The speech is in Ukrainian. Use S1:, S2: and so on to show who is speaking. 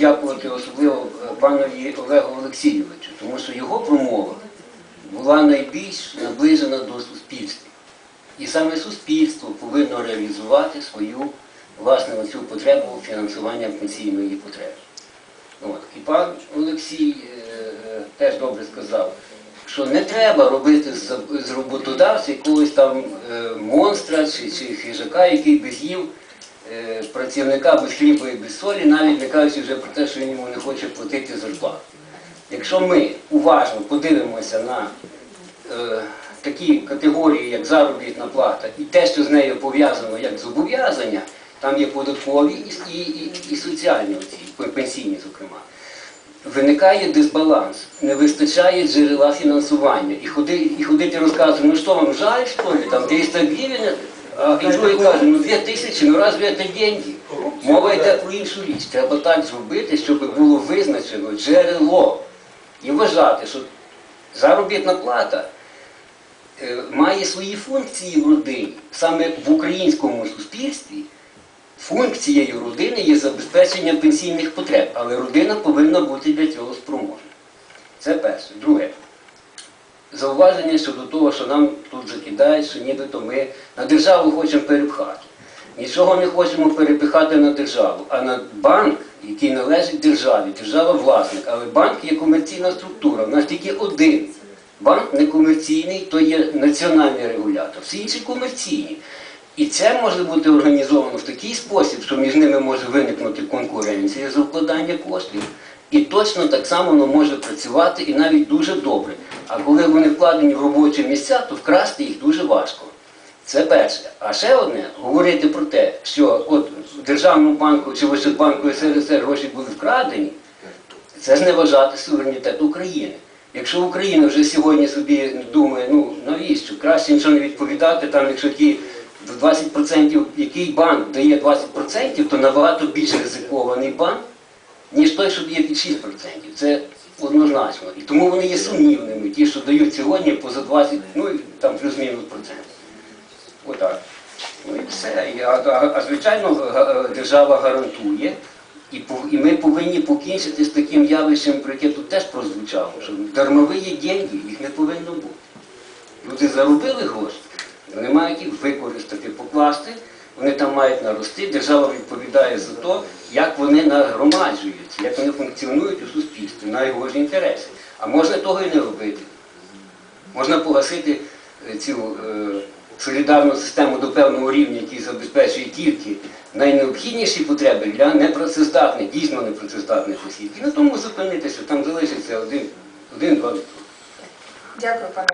S1: подякувати особливо е, панові Олегу Олексійовичу, тому що його промова була найбільш наближена до суспільства. І саме суспільство повинно реалізувати свою власне оцю потребу фінансування пенсійної потреби. От. І пан Олексій е, е, теж добре сказав, що не треба робити з, з роботодавця якогось там е, монстра чи, чи хижака, який без їв е, працівника без хліба і без солі, навіть не кажучи вже про те, що він йому не хоче платити зарплату. Якщо ми уважно подивимося на е, такі категорії, як заробітна плата, і те, що з нею пов'язано як зобов'язання, там є податкові і, і, і, і соціальні оці, пенсійні, зокрема. Виникає дисбаланс, не вистачає джерела фінансування. І, ходи, і ходити розказувати, ну що вам жаль, що ли, там 300 гривень, а і другий каже, ну 2 тисячі, ну разве це деньги? Мова йде про іншу річ. Треба так зробити, щоб було визначено джерело. І вважати, що заробітна плата е, має свої функції в родині. Саме в українському суспільстві функцією родини є забезпечення пенсійних потреб, але родина повинна бути для цього спроможна. Це перше. Друге. Зауваження щодо того, що нам тут закидають, що нібито ми на державу хочемо перепхати. Нічого не хочемо перепихати на державу, а на банк, який належить державі, держава власник, але банк є комерційна структура. У нас тільки один. Банк не комерційний, то є національний регулятор. Всі інші комерційні. І це може бути організовано в такий спосіб, що між ними може виникнути конкуренція за вкладання коштів. І точно так само воно може працювати і навіть дуже добре. А коли вони вкладені в робочі місця, то вкрасти їх дуже важко. Це перше. А ще одне говорити про те, що от Державному банку чи в Ощадбанку СРСР гроші були вкрадені, це ж не вважати суверенітет України. Якщо Україна вже сьогодні собі думає, ну навіщо, краще нічого не відповідати, там якщо ті 20%, який банк дає 20%, то набагато більш ризикований банк, ніж той, що дає під 6%. Це однозначно. І тому вони є сумнівними, ті, що дають сьогодні поза 20%, ну там плюс-мінус процент. Отак. Ну і все. А, а, а звичайно, держава гарантує, і, і ми повинні покінчити з таким явищем, про яке тут теж прозвучало, що дармові є деньги, їх не повинно бути. Люди заробили гроші, вони мають їх використати, покласти, вони там мають нарости, держава відповідає за те, як вони нагромаджуються, як вони функціонують у суспільстві, на його ж інтереси. А можна того і не робити. Можна погасити е, цю е, солідарну систему до певного рівня, який забезпечує тільки найнеобхідніші потреби для непрацездатних, дійсно непрацездатних осіб. І на тому зупинитися, там залишиться один, один-два.
S2: Дякую, пане